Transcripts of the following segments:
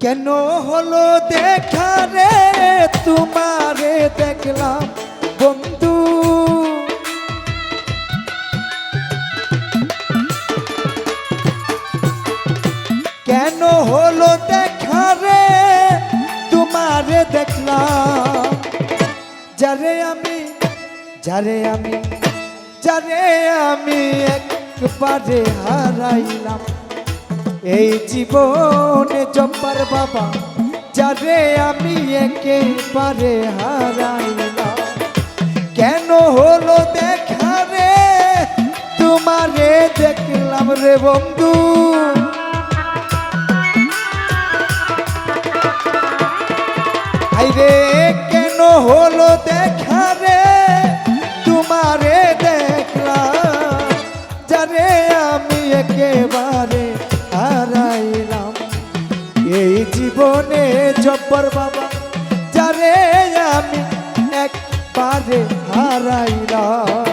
কেন হলো দেখা রে? তোমারে দেখলাম, বন্ধু। কেন হলো দেখা রে? তোমারে দেখলাম। যারে আমি যারে আমি যারে আমি একবারে হারাইলাম। এই জীবনে জব্বার বাবা, যারে আমি একেবারে হারাইলাম। কেন হলো দেখা রে? তোমারে দেখলাম রে বন্ধু। আইরে, কেন হলো দেখা রে? তোমারে দেখলাম। যারে আমি একেবারে জব্বর বাবা যারে আমি একবারে হারাইলাম।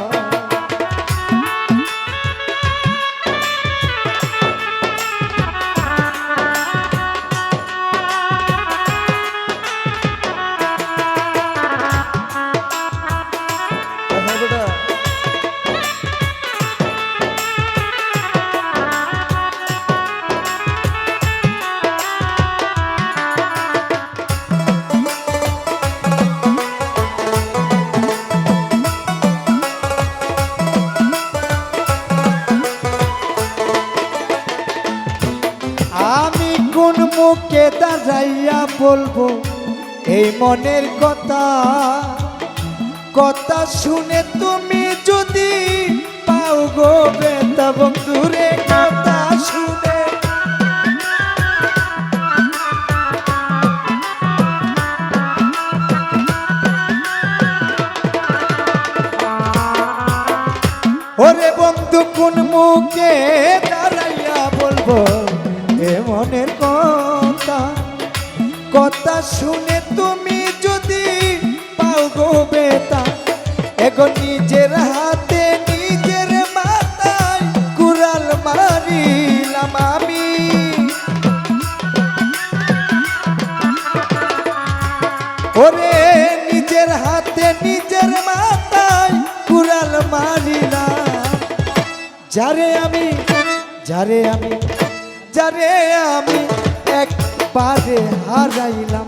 দাঁড়াইয়া বলব, এই মনের কথা। কথা শুনে তুমি যদি পাও গো বেতা বন্ধুরে কথা শুনে। ওরে বন্ধু, কোন মুখে দাঁড়াইয়া বলব, এ মনের শুনে তুমি যদি পাও গো বেতা এখন নিজের হাতে, নিজের মাথায় কুড়াল মারিলাম আমি। ওরে নিজের হাতে, নিজের মাথায় কুড়াল মারিলাম। যারে আমি যারে আমি যারে আমি একবারে হারাইলাম।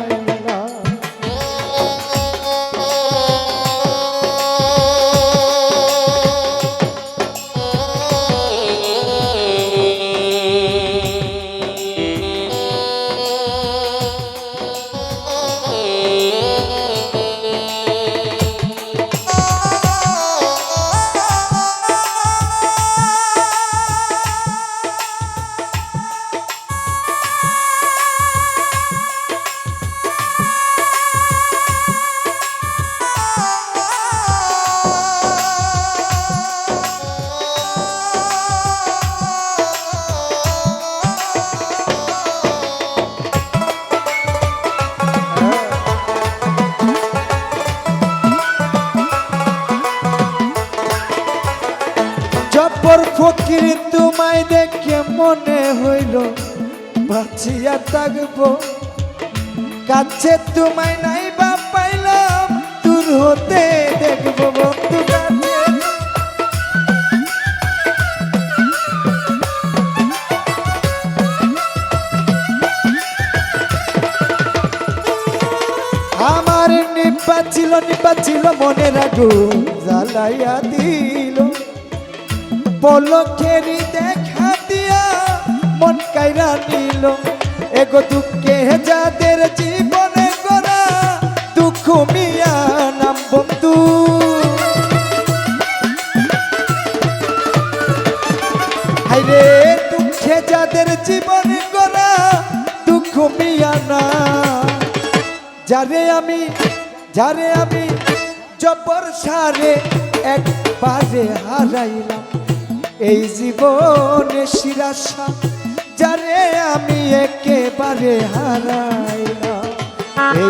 হইল, বাঁচিয়া থাকব। কাছে তোমায় নাই বা পাইলাম, দূর হতে দেখব আমার নিপা ছিল নিপা ছিল মনে রাখু জ্বালাইয়া দিল। পলকেরি মন কাইরা নিল। এগো দুঃখে যাদের জীবনে করা দুঃখ মিয়া নাম বন্ধু। হাইরে দুঃখে যাদের জীবনে করা দুঃখ মিয়া না। যারে আমি যারে আমি জবর সারে একবারে হারাইলাম। এই জীবনে শিরাশা আমি একেবারে হারাইলাম। এই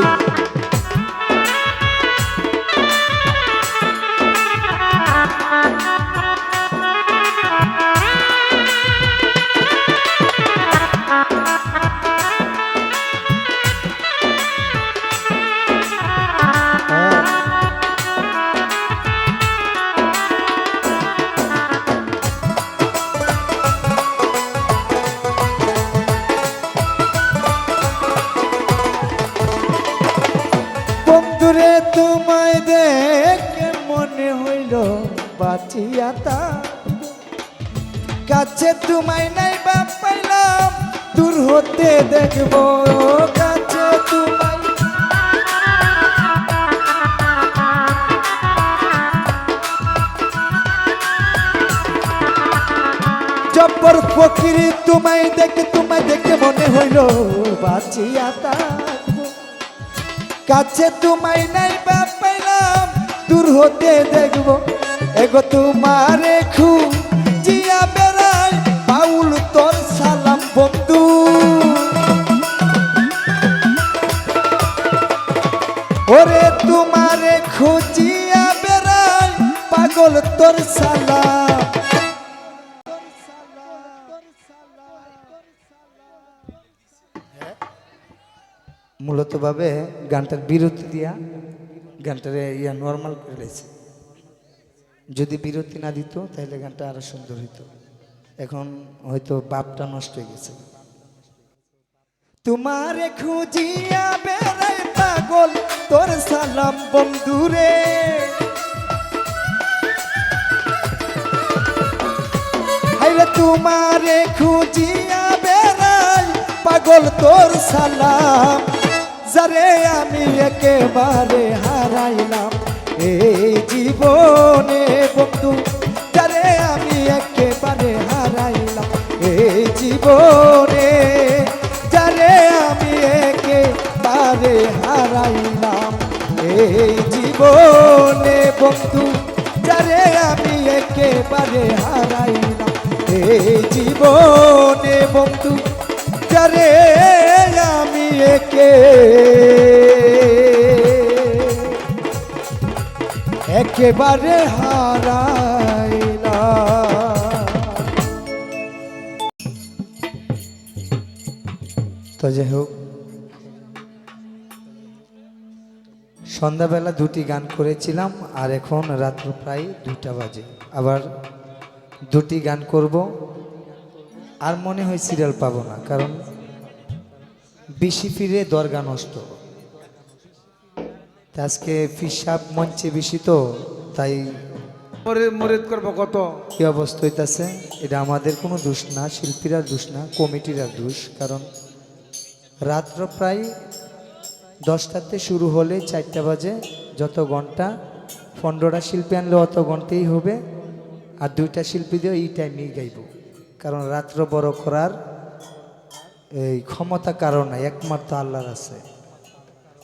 তা কাছে তোমায় নাই বা পাইলাম, দূর হতে দেখব। কাছে তোমায় জব্বর ফকিরি তোমায় দেখে তোমায় দেখে মনে হইল বাঁচিয়া থাকব। কাছে তোমায় নাই বা পাইলাম, দূর হতে দেখব। এগো তোমারে খু জিয়া বেড়াই পাউল তোর সালাম বন্ধু। ওরে তোমারে খুঁজিয়া বেড়াই, পাগল তোর সালাম। মূলত ভাবে গানটার বিরতি দিয়া গানটার ইয়া নর্মাল করে লেছে যদি বিরতি না দিত, তাহলে গানটা আরও সুন্দর হইতো। এখন হয়তো বাপটা নষ্ট হয়ে গেছে। তোমারে খুঁজিয়া বেড়াই পাগল, তোর সালাম বন্ধুরে। তোমারে খুঁজিয়া বেড়াই পাগল, তোর সালাম। যারে আমি একেবারে হারাইলাম। এই জীবনে বন্ধু, যারে আমি একেবারে হারাইলাম। এই জীবনে যারে আমি একেবারে হারাইলাম। এই জীবনে বন্ধু, যারে আমি একেবারে হারাইলাম। এই জীবনে বন্ধু, যারে একেবারে হারাইলাম তো যাই হোক, সন্ধ্যাবেলা দুটি গান করেছিলাম আর এখন রাত্র প্রায় দুইটা বাজে। আবার দুটি গান করব আর মনে হয় সিরিয়াল পাবো না, কারণ বেশি ফিরে দরগা নষ্ট। আজকে ফিসাব মঞ্চে বেশি তো তাই মরিদ করব কত? কি অবস্থা হইতাছে? এটা আমাদের কোনো দোষ না শিল্পীরা দোষ না কমিটিরা দোষ কারণ রাত্র প্রায় দশটাতে শুরু হলে চারটা বাজে যত ঘণ্টা পনেরোটা শিল্পী আনলে অত ঘন্টাই হবে আর দুইটা শিল্পী দিয়ে এই টাইমেই গাইব কারণ রাত্র বড় করার এই ক্ষমতা কারণ একমাত্র আল্লাহর আছে।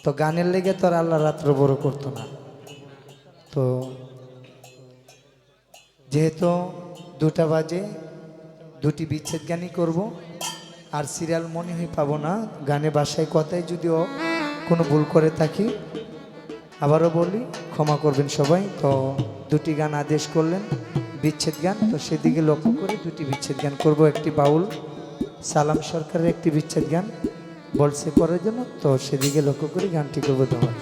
তো গানের লেগে তো আর আল্লাহ রাত্র বড় করতো না। তো যেহেতু দুটা বাজে, দুটি বিচ্ছেদ গানই করব, আর সিরিয়াল মনে হয় পাবো না। গানে বাসায় কথায় যদিও কোনো ভুল করে থাকি, আবারও বলি, ক্ষমা করবেন সবাই। তো দুটি গান আদেশ করলেন, বিচ্ছেদ গান। তো সেদিকে লক্ষ্য করে দুটি বিচ্ছেদ গান করব। একটি বাউল, সালাম সরকারের একটি বিচ্ছেদ গান। বলছে করার জন্য তো সেদিকে লক্ষ্য করে গানটি করব তোমার